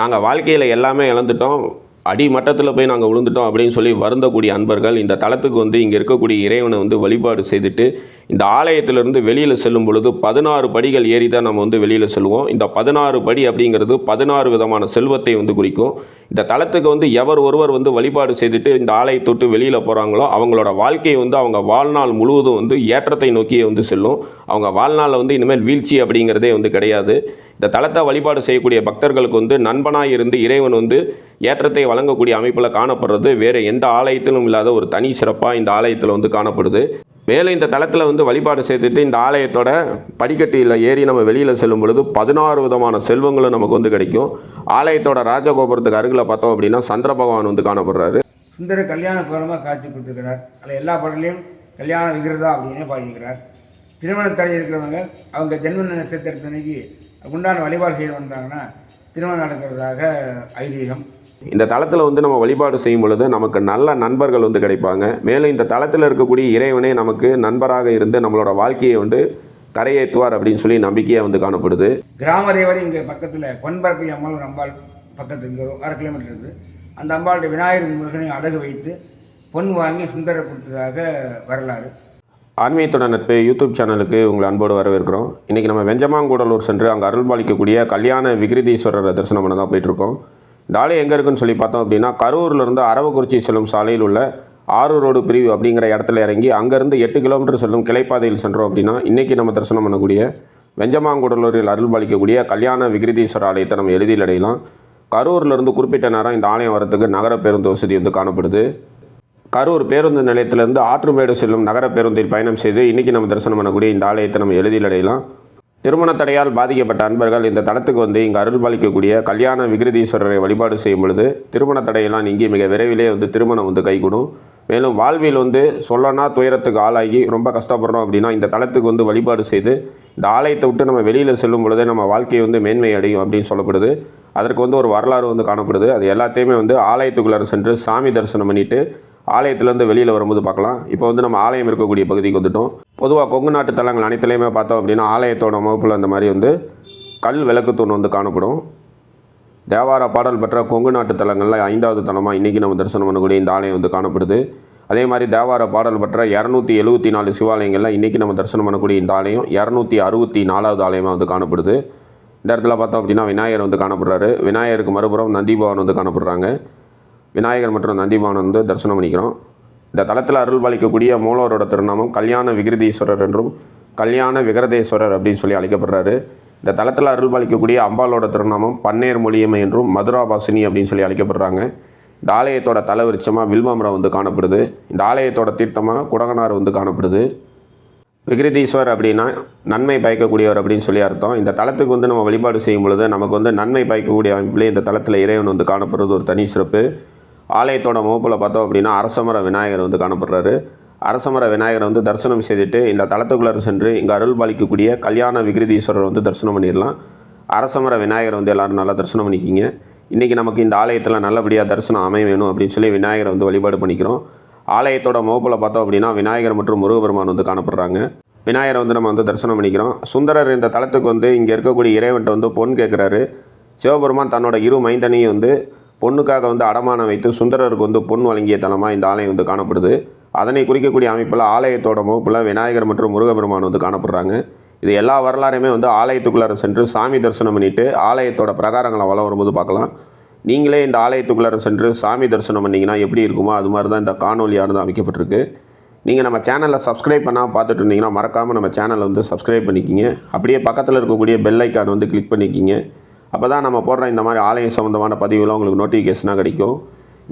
நாங்கள் வாழ்க்கையில் எல்லாமே இழந்துட்டோம். அடிமட்டத்தில் போய் நாங்கள் விழுந்துட்டோம் அப்படின்னு சொல்லி வருந்தக்கூடிய அன்பர்கள் இந்த தளத்துக்கு வந்து இங்கே இருக்கக்கூடிய இறைவனை வந்து வழிபாடு செய்துட்டு இந்த ஆலயத்திலிருந்து வெளியில் செல்லும் பொழுது பதினாறு படிகள் ஏறி தான் நம்ம வந்து வெளியில் செல்வோம். இந்த பதினாறு படி அப்படிங்கிறது பதினாறு விதமான செல்வத்தை வந்து குறிக்கும். இந்த தளத்துக்கு வந்து எவர் ஒருவர் வந்து வழிபாடு செய்துட்டு இந்த ஆலயத்தை விட்டு வெளியில் போகிறாங்களோ அவங்களோட வாழ்க்கையை வந்து அவங்க வாழ்நாள் முழுவதும் வந்து ஏற்றத்தை நோக்கியே வந்து செல்லும். அவங்க வாழ்நாளில் வந்து இனிமேல் வீழ்ச்சி அப்படிங்கிறதே வந்து கிடையாது. இந்த தலத்தை வழிபாடு செய்யக்கூடிய பக்தர்களுக்கு வந்து நண்பனாக இருந்து இறைவன் வந்து ஏற்றத்தை வழங்கக்கூடிய அமைப்பில் காணப்படுறது வேறு எந்த ஆலயத்திலும் இல்லாத ஒரு தனி சிறப்பாக இந்த ஆலயத்தில் வந்து காணப்படுது. மேலும் இந்த தளத்தில் வந்து வழிபாடு செய்துட்டு இந்த ஆலயத்தோட படிக்கட்டியில் ஏறி நம்ம வெளியில் செல்லும் பொழுது பதினாறு விதமான செல்வங்களும் நமக்கு வந்து கிடைக்கும். ஆலயத்தோட ராஜகோபுரத்துக்கு அருகில் பார்த்தோம் அப்படின்னா சந்திர பகவான் வந்து காணப்படுறாரு. சுந்தர கல்யாண கோலமாக காட்சி கொடுத்துருக்கிறார். அதில் எல்லா பாடலையும் கல்யாண விகிருதா அப்படின்னே பாடியிருக்கிறார். திருமண தடை இருக்கிறவங்க அவங்க ஜென்ம நட்சத்திரத்தன்னைக்கு உண்டான வழிபாடு செய்து வந்தாங்கன்னா திருமணம் நடக்கிறதாக ஐதீகம். இந்த தளத்தில் வந்து நம்ம வழிபாடு செய்யும் பொழுது நமக்கு நல்ல நண்பர்கள் வந்து கிடைப்பாங்க. மேலும் இந்த தளத்தில் இருக்கக்கூடிய இறைவனே நமக்கு நண்பராக இருந்து நம்மளோட வாழ்க்கையை வந்து கரையேற்றுவார் அப்படின்னு சொல்லி நம்பிக்கையாக வந்து காணப்படுது. கிராம தேவதை இங்கே பக்கத்தில் பொன்பரப்பி அம்மாள் ஒரு அம்பாள் பக்கத்து இங்கே ஒரு அரை கிலோமீட்டர் இருக்குது. அந்த அம்பாளுடைய விநாயகர் முருகனை அடகு வைத்து பொன் வாங்கி சுந்தர கொடுத்ததாக வரலாறு. ஆன்மீகத்தோட நட்பு யூடியூப் சேனலுக்கு உங்களை அன்போடு வரவேற்கிறோம். இன்றைக்கி நம்ம வெஞ்சமாங்கூடலூர் சென்று அங்கே அருள்பாலிக்கக்கூடிய கல்யாண விகிருதீஸ்வரரை தரிசனம் பண்ண தான் போயிட்டுருக்கோம். டாலி எங்கே இருக்குன்னு சொல்லி பார்த்தோம் அப்படின்னா கரூர்லேருந்து அரவக்குறிச்சி செல்லும் சாலையில் உள்ள ஆறு ரோடு பிரிவு அப்படிங்கிற இடத்துல இறங்கி அங்கேருந்து எட்டு கிலோமீட்டர் செல்லும் கிளைப்பாதையில் சென்றோம் அப்படின்னா இன்றைக்கி நம்ம தரிசனம் பண்ணக்கூடிய வெஞ்சமாங்குடலூரில் அருள்பாலிக்கக்கூடிய கல்யாண விகிருதீஸ்வரர் ஆலயத்தை நம்ம எழுதியில் அடையலாம். கரூர்லேருந்து குறிப்பிட்ட நேரம் இந்த ஆலயம் வரத்துக்கு நகர பேருந்து வசதி வந்து காணப்படுது. கரூர் பேருந்து நிலையத்திலிருந்து ஆற்றுமேடு செல்லும் நகர பேருந்தில் பயணம் செய்து இன்றைக்கி நம்ம தரிசனம் பண்ணக்கூடிய இந்த ஆலயத்தை நம்ம எளிதில் அடையலாம். திருமண தடையால் பாதிக்கப்பட்ட அன்பர்கள் இந்த தளத்துக்கு வந்து இங்கே அருள் பாலிக்கக்கூடிய கல்யாண விகிருதீஸ்வரரை வழிபாடு செய்யும் பொழுது திருமண தடையெல்லாம் நீங்கி மிக விரைவிலே வந்து திருமணம் வந்து கைகூடும். மேலும் வாழ்வில் வந்து சொல்லனா துயரத்துக்கு ஆளாகி ரொம்ப கஷ்டப்படுறோம் அப்படின்னா இந்த தளத்துக்கு வந்து வழிபாடு செய்து இந்த ஆலயத்தை விட்டு நம்ம வெளியில் செல்லும் பொழுதே நம்ம வாழ்க்கையை வந்து மேன்மை அடையும் அப்படின்னு சொல்லப்படுது. அதற்கு வந்து ஒரு வரலாறு வந்து காணப்படுது. அது எல்லாத்தையுமே வந்து ஆலயத்துக்குள்ளார சென்று சாமி தரிசனம் பண்ணிவிட்டு ஆலயத்துலேருந்து வெளியில் வரும்போது பார்க்கலாம். இப்போ வந்து நம்ம ஆலயம் இருக்கக்கூடிய பகுதிக்கு வந்துட்டோம். பொதுவாக கொங்கு நாட்டு தலங்கள் அனைத்துலேயுமே பார்த்தோம் அப்படின்னா ஆலயத்தோட முகப்பில் அந்த மாதிரி வந்து கல் விளக்கு தூண் வந்து காணப்படும். தேவார பாடல் பெற்ற கொங்கு நாட்டு தலங்களில் ஐந்தாவது தலமாக இன்றைக்கி நம்ம தரிசனம் பண்ணக்கூடிய இந்த ஆலயம் வந்து காணப்படுது. அதே மாதிரி தேவார பாடல் பெற்ற இரநூத்தி எழுபத்தி நாலு சிவாலயங்களில் இன்றைக்கி நம்ம தரிசனம் பண்ணக்கூடிய இந்த ஆலயம் இரநூத்தி அறுபத்தி நாலாவது ஆலயமாக வந்து காணப்படுது. இந்த இடத்துல பார்த்தோம் அப்படின்னா விநாயகர் வந்து காணப்படுறாரு. விநாயகருக்கு மறுபுறம் நந்திபவன் வந்து காணப்படுறாங்க. விநாயகர் மற்றும் நந்திமான் வந்து தரிசனம் பண்ணிக்கிறோம். இந்த தளத்தில் அருள் பாலிக்கக்கூடிய மூலவரோட திருநாமம் கல்யாண விகிருதீஸ்வரர் என்றும் கல்யாண விகரதேஸ்வரர் அப்படின்னு சொல்லி அழைக்கப்படுறாரு. இந்த தளத்தில் அருள் பாலிக்கக்கூடிய அம்பாளோட திருநாமம் பன்னேர் மொழியம்மை என்றும் மதுராபாசினி அப்படின்னு சொல்லி அழைக்கப்படுறாங்க. இந்த ஆலயத்தோட தலவிருச்சமாக வில்வமரம் வந்து காணப்படுது. இந்த ஆலயத்தோட தீர்த்தமாக குடகனார் வந்து காணப்படுது. விகிருதீஸ்வர் அப்படின்னா நன்மை பயக்கக்கூடியவர் அப்படின்னு சொல்லி அர்த்தம். இந்த தளத்துக்கு வந்து நம்ம வழிபாடு செய்யும் பொழுது நமக்கு வந்து நன்மை பயக்கக்கூடிய அமைப்பிலே இந்த தளத்தில் இறைவன் வந்து காணப்படுறது ஒரு தனி சிறப்பு. ஆலயத்தோட முகப்பில் பார்த்தோம் அப்படின்னா அரசமர விநாயகர் வந்து காணப்படுறாரு. அரசமர விநாயகரை வந்து தரிசனம் செய்துட்டு இந்த தளத்துக்குள்ளே சென்று இங்கே அருள் பாலிக்கக்கூடிய கல்யாண விகிருதீஸ்வரர் வந்து தரிசனம் பண்ணிடலாம். அரசமர விநாயகர் வந்து எல்லாரும் நல்லா தரிசனம் பண்ணிக்கிங்க. இன்றைக்கி நமக்கு இந்த ஆலயத்தில் நல்லபடியாக தரிசனம் அமைய வேணும் அப்படின்னு சொல்லி விநாயகரை வந்து வழிபாடு பண்ணிக்கிறோம். ஆலயத்தோட முகப்பில் பார்த்தோம் அப்படின்னா விநாயகர் மற்றும் முருகபெருமான் வந்து காணப்படுறாங்க. விநாயகரை வந்து நம்ம வந்து தரிசனம் பண்ணிக்கிறோம். சுந்தரர் இந்த தளத்துக்கு வந்து இங்கே இருக்கக்கூடிய இறைவன்ட்ட வந்து பொன் கேட்குறாரு சிவபெருமான் தன்னோட இரு மைந்தனையும் வந்து பொண்ணுக்காக வந்து அடமானம் வைத்து சுந்தரருக்கு வந்து பொன் வழங்கிய தலமாக இந்த ஆலயம் வந்து காணப்படுது. அதனை குறிக்கக்கூடிய அமைப்பில் ஆலயத்தோட முகப்பில் விநாயகர் மற்றும் முருகபெருமான் வந்து காணப்படுறாங்க. இது எல்லா வரலாறையுமே வந்து ஆலயத்துக்குள்ளார சென்று சாமி தரிசனம் பண்ணிவிட்டு ஆலயத்தோட பிரகாரங்களை வளம் வரும்போது பார்க்கலாம். நீங்களே இந்த ஆலயத்துக்குள்ளார சென்று சாமி தரிசனம் பண்ணிங்கன்னா எப்படி இருக்குமோ அது மாதிரி தான் இந்த காணொலியானது அமைக்கப்பட்டிருக்கு. நீங்கள் நம்ம சேனலை சப்ஸ்கிரைப் பண்ணால் பார்த்துட்டு இருந்தீங்கன்னா மறக்காமல் நம்ம சேனலை வந்து சப்ஸ்கிரைப் பண்ணிக்கிங்க. அப்படியே பக்கத்தில் இருக்கக்கூடிய பெல் ஐக்கான் வந்து கிளிக் பண்ணிக்கிங்க. அப்போ தான் நம்ம போடுற இந்த மாதிரி ஆலயம் சம்மந்தமான பதிவுலாம் உங்களுக்கு நோட்டிஃபிகேஷனாக கிடைக்கும்.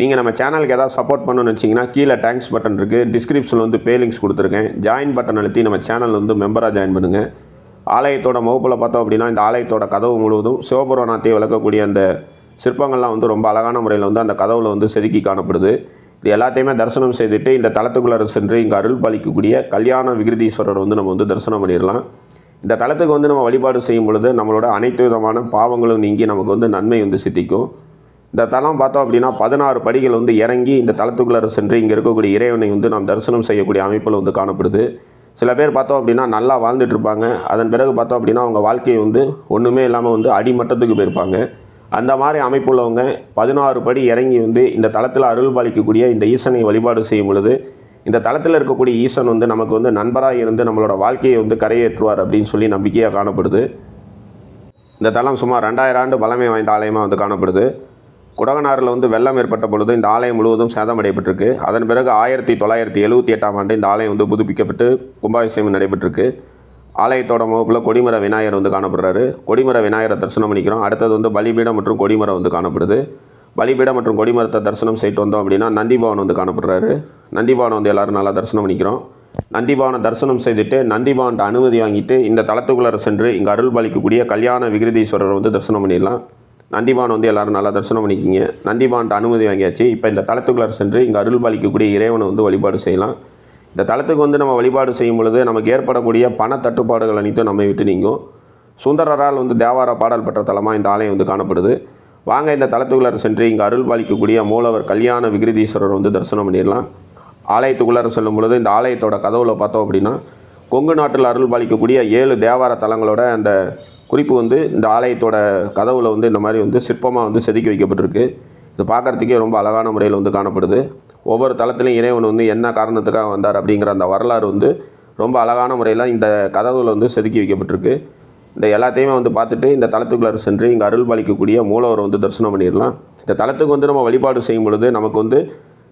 நீங்கள் நம்ம சேனலுக்கு ஏதாவது சப்போர்ட் பண்ணணும்னு வச்சிங்கன்னா கீழே தேங்க்ஸ் பட்டன் இருக்குது டிஸ்கிரிப்ஷனில் வந்து பே லிங்க்ஸ் கொடுத்துருக்கேன். ஜாயின் பட்டன் அழுத்தி நம்ம சேனல் வந்து மெம்பராக ஜாயின் பண்ணுங்கள் ஆலயத்தோட முகப்பில் பார்த்தோம் அப்படின்னா இந்த ஆலயத்தோட கதவு முழுவதும் சிவபுராணத்தை விளக்கக்கூடிய அந்த சிற்பங்கள்லாம் வந்து ரொம்ப அழகான முறையில் வந்து அந்த கதவில் வந்து செதுக்கி காணப்படுது. இது எல்லாத்தையுமே தரிசனம் செய்துட்டு இந்த தளத்துக்குள்ளே சென்று இங்கே அருள் பாலிக்கக்கூடிய கல்யாண விகிருதீஸ்வரர் வந்து நம்ம வந்து தரிசனம் பண்ணிடலாம். இந்த தலத்துக்கு வந்து நம்ம வழிபாடு செய்யும் பொழுது நம்மளோட அனைத்து விதமான பாவங்களும் நீங்கி நமக்கு வந்து நன்மை வந்து சித்திக்கும். இந்த தலம் பார்த்தோம் அப்படின்னா பதினாறு படிகள் வந்து இறங்கி இந்த தளத்துக்குள்ளே சென்று இங்கே இருக்கக்கூடிய இறைவனை வந்து நாம் தரிசனம் செய்யக்கூடிய அமைப்பில் வந்து காணப்படுது. சில பேர் பார்த்தோம் அப்படின்னா நல்லா வாழ்ந்துட்டு இருப்பாங்க. அதன் பிறகு பார்த்தோம் அப்படின்னா அவங்க வாழ்க்கையை வந்து ஒன்றுமே இல்லாமல் வந்து அடிமட்டத்துக்கு போயிருப்பாங்க. அந்த மாதிரி அமைப்புள்ளவங்க பதினாறு படி இறங்கி வந்து இந்த தளத்தில் அருள் பாலிக்கக்கூடிய இந்த ஈசனை வழிபாடு செய்யும் பொழுது இந்த தளத்தில் இருக்கக்கூடிய ஈசன் வந்து நமக்கு வந்து நண்பராக இருந்து நம்மளோட வாழ்க்கையை வந்து கரையேற்றுவார் அப்படின்னு சொல்லி நம்பிக்கையாக காணப்படுது. இந்த தளம் சுமார் ரெண்டாயிரம் ஆண்டு பழமை வாய்ந்த ஆலயமாக வந்து காணப்படுது. குடகனாரில் வந்து வெள்ளம் ஏற்பட்ட பொழுது இந்த ஆலயம் முழுவதும் சேதமடையப்பட்டிருக்கு. அதன் பிறகு ஆயிரத்தி தொள்ளாயிரத்தி எழுபத்தி எட்டாம் ஆண்டு இந்த ஆலயம் வந்து புதுப்பிக்கப்பட்டு கும்பாபிஷேகம் நடைபெற்றிருக்கு. ஆலயத்தோட முகப்பில் கொடிமர விநாயகர் வந்து காணப்படுறாரு. கொடிமர விநாயகரை தரிசனம் பண்ணிக்கிறோம். அடுத்தது வந்து பலிபீடம் மற்றும் கொடிமரம் வந்து காணப்படுது. பலிபீடம் மற்றும் கொடிமரத்தை தரிசனம் செய்துட்டு வந்தோம் அப்படின்னா நந்திபவன் வந்து காணப்படுறாரு. நந்திபவன் வந்து எல்லாரும் நல்லா தரிசனம் பண்ணிக்கிறோம். நந்திபவனை தரிசனம் செய்துட்டு நந்திபவன்ட்ட அனுமதி வாங்கிட்டு இந்த தலத்துக்குள்ளார சென்று இங்கே அருள் பாலிக்கக்கூடிய கல்யாண விகிருதீஸ்வரரை வந்து தரிசனம் பண்ணிடலாம். நந்திபான் வந்து எல்லாரும் நல்லா தரிசனம் பண்ணிக்கிங்க. நந்திபான்ட்ட அனுமதி வாங்கியாச்சு. இப்போ இந்த தலத்துக்குள்ளார சென்று இங்கே அருள் பாலிக்கக்கூடிய இறைவனை வந்து வழிபாடு செய்யலாம். இந்த தளத்துக்கு வந்து நம்ம வழிபாடு செய்யும் பொழுது நமக்கு ஏற்படக்கூடிய பண தட்டுப்பாடுகள் அனைத்தும் நம்மை விட்டு நீங்கும். சுந்தரரால் வந்து தேவார பாடல் பெற்ற தலமாக இந்த ஆலயம் வந்து காணப்படுது. வாங்க இந்த தளத்துக்குள்ளார சென்று இங்கே அருள் பாலிக்கக்கூடிய மூலவர் கல்யாண விகிருதீஸ்வரர் வந்து தரிசனம் பண்ணிடலாம். ஆலயத்துக்குள்ளார செல்லும் பொழுது இந்த ஆலயத்தோட கதவுல பார்த்தோம் அப்படின்னா கொங்கு நாட்டில் அருள் பாலிக்கக்கூடிய ஏழு தேவார தலங்களோட அந்த குறிப்பு வந்து இந்த ஆலயத்தோட கதவுல வந்து இந்த மாதிரி வந்து சிற்பமாக வந்து செதுக்கி வைக்கப்பட்டிருக்கு. இது பார்க்குறதுக்கே ரொம்ப அழகான முறையில் வந்து காணப்படுது. ஒவ்வொரு தளத்துலையும் இறைவன் வந்து என்ன காரணத்துக்காக வந்தார் அப்படிங்கிற அந்த வரலாறு வந்து ரொம்ப அழகான முறையில் இந்த கதவுல வந்து செதுக்கி வைக்கப்பட்டிருக்கு. இந்த எல்லாத்தையுமே வந்து பார்த்துட்டு இந்த தலத்துக்குள்ளார சென்று இங்கே அருள் பாலிக்கக்கூடிய மூலவரை வந்து தரிசனம் பண்ணிடலாம். இந்த தளத்துக்கு வந்து நம்ம வழிபாடு செய்யும் பொழுது நமக்கு வந்து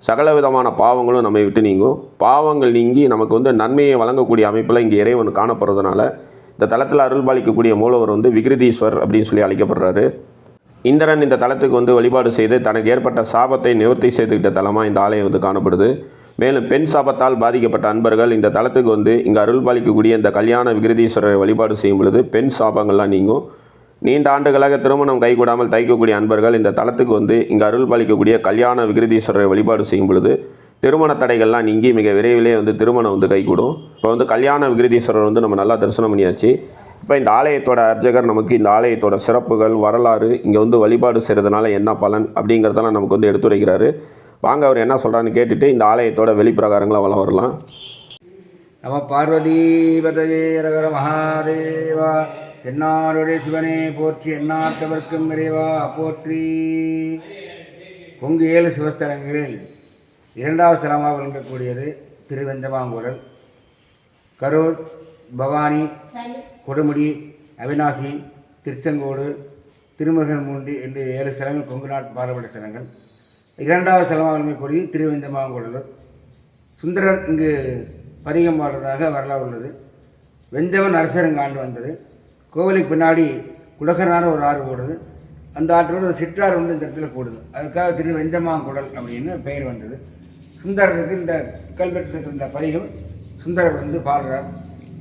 சகல விதமான பாவங்களும் நம்மை விட்டு நீங்கும். பாவங்கள் நீங்கி நமக்கு வந்து நன்மையை வழங்கக்கூடிய அமைப்பில் இங்கே இறைவன் காணப்படுறதுனால இந்த தளத்தில் அருள் பாலிக்கக்கூடிய மூலவர் வந்து விகிருதீஸ்வர் அப்படின்னு சொல்லி அழைக்கப்படுறாரு. இந்திரன் இந்த தளத்துக்கு வந்து வழிபாடு செய்து தனக்கு ஏற்பட்ட சாபத்தை நிவர்த்தி செய்துக்கிட்ட தலமாக இந்த ஆலயம் வந்து காணப்படுது. மேலும் பெண் சாபத்தால் பாதிக்கப்பட்ட அன்பர்கள் இந்த தளத்துக்கு வந்து இங்கே அருள் பாலிக்கக்கூடிய இந்த கல்யாண விகிருதீஸ்வரரை வழிபாடு செய்யும் பொழுது பெண் சாபங்கள்லாம் நீங்கும். நீண்ட ஆண்டுகளாக திருமணம் கைகூடாமல் தைக்கக்கூடிய அன்பர்கள் இந்த தளத்துக்கு வந்து இங்கே அருள் பாலிக்கக்கூடிய கல்யாண விகிருதீஸ்வரரை வழிபாடு செய்யும் பொழுது திருமண தடைகள்லாம் நீங்கி மிக விரைவிலே வந்து திருமணம் வந்து கைகூடும். இப்போ வந்து கல்யாண விகிருதீஸ்வரர் வந்து நம்ம நல்லா தரிசனம் பண்ணியாச்சு. இப்போ இந்த ஆலயத்தோட அர்ச்சகர் நமக்கு இந்த ஆலயத்தோட சிறப்புகள் வரலாறு இங்கே வந்து வழிபாடு செய்கிறதுனால என்ன பலன் அப்படிங்கிறதெல்லாம் நமக்கு வந்து எடுத்துரைக்கிறாரு. வாங்க அவர் என்ன சொல்கிறான்னு கேட்டுட்டு இந்த ஆலயத்தோட வெளிப்பிரகாரங்களை வளம் வரலாம். நம பார்வதி பதயே ரகர மகாதேவா தென்னாருடைய சிவனே போற்றி எண்ணாட்டவர்க்கும் இறைவா போற்றி. கொங்கு ஏழு சிவஸ்தலங்களில் இரண்டாவது ஸ்தலமாக விளங்கக்கூடியது திருவெந்தமாங்குடல் கரூர் பவானி கொடுமுடி அவினாசி திருச்செங்கோடு திருமுருகன்மூண்டி என்று ஏழு ஸ்தலங்கள் கொங்கு நாட்டு பாரம்பரிய ஸ்தலங்கள். இரண்டாவது ஸ்தலமாக விளங்கக்கூடியது திருவெந்தமாங்குடலூர் சுந்தரர் இங்கு பதிகம் பாடுறதாக வரலாறு உள்ளது. வெஞ்சவன் அரசர் ஆண்டு வந்தது. கோவிலுக்கு பின்னாடி குடகனான ஒரு ஆறு ஓடுது அந்த ஆற்றோட ஒரு சிற்றாறு வந்து இந்த இடத்துல கூடுது அதுக்காக திரு வெஞ்சமாங்குடல் அப்படின்னு பெயர் வந்தது. சுந்தரருக்கு இந்த கல்வெட்டு இந்த பதிகம் சுந்தரர் வந்து பாடுறார்.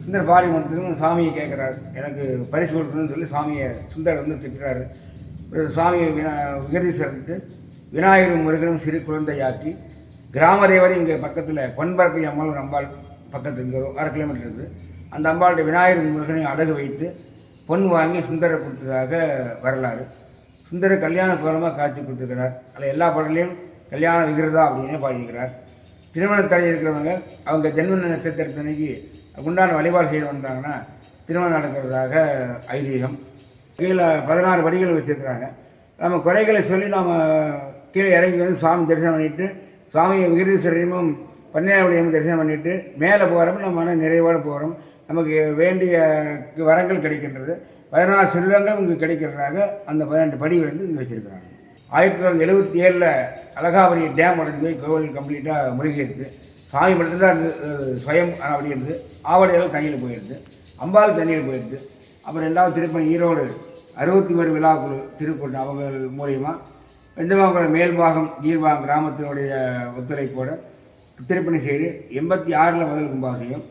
சுந்தர் பாடி முடித்ததும் சாமியை கேட்குறாரு. எனக்கு பரிசு கொடுக்கணும்னு சொல்லி சாமியை சுந்தரர் வந்து திட்டுறாரு. ஒரு சாமியை வினா விகதீஸ்வரர்கிட்ட விநாயகரும் முருகனும் சிறு குழந்தையாக்கி கிராம தேவதை இங்கே பக்கத்தில் பொன்பரப்பி அம்மாள் ஒரு அம்பாள் பக்கத்தில் இங்கே ஒரு அரை கிலோமீட்டர் இருக்குது. அந்த அம்பாளுடைய விநாயகர் முருகனை அடகு வைத்து பொன் வாங்கி சுந்தரர் கொடுத்ததாக வரலாறு. சுந்தர கல்யாண கோலமாக காட்சி கொடுத்துருக்கிறார். அதில் எல்லா பாடலையும் கல்யாணம் இருக்கிறதா அப்படின்னே பாடியிருக்கிறார். திருமண தடை இருக்கிறவங்க அவங்க ஜென்ம நட்சத்திரத்தன்னைக்கு உண்டான வழிபாடு செய்து வந்தாங்கன்னா திருமணம் நடக்கிறதாக ஐதீகம். கீழே பதினாறு படிகள் வச்சுருக்கிறாங்க. நம்ம குறைகளை சொல்லி நாம் கீழே இறங்கி வந்து சாமி தரிசனம் பண்ணிட்டு சுவாமியை விகிருதீஸ்வரையும் பன்னியாவுடையும் தரிசனம் பண்ணிட்டு மேலே போகிறப்ப நம்ம மன நிறைவோடு போகிறோம். நமக்கு வேண்டிய வரங்கள் கிடைக்கின்றது. பதினாறு செல்வங்கள் இங்கே கிடைக்கிறதாக அந்த பதினெட்டு படி வந்து இங்கே வச்சுருக்கிறாங்க. ஆயிரத்தி தொள்ளாயிரத்தி எழுபத்தி ஏழில் அழகாபுரி டேம் உடஞ்சி போய் கோவில் கம்ப்ளீட்டாக முழுகிடுச்சு சாமி மட்டும்தான் இருந்து சுயம் அப்படி இருந்து ஆவடையால் தண்ணியில் போயிடுது அம்பாள் தண்ணியில் போயிடுது அப்புறம் ரெண்டாவது திருப்பணி ஈரோடு அறுபத்தி ஒரு விழாக்குழு திருக்கூட்டு அவங்க மூலியமாக வெந்தமாங்குளம் மேல்பாகம் கீழ்பாகம் கிராமத்தினுடைய ஒத்துழைப்போடு திருப்பணி செய்து எண்பத்தி ஆறில் முதல் கும்பாசியம்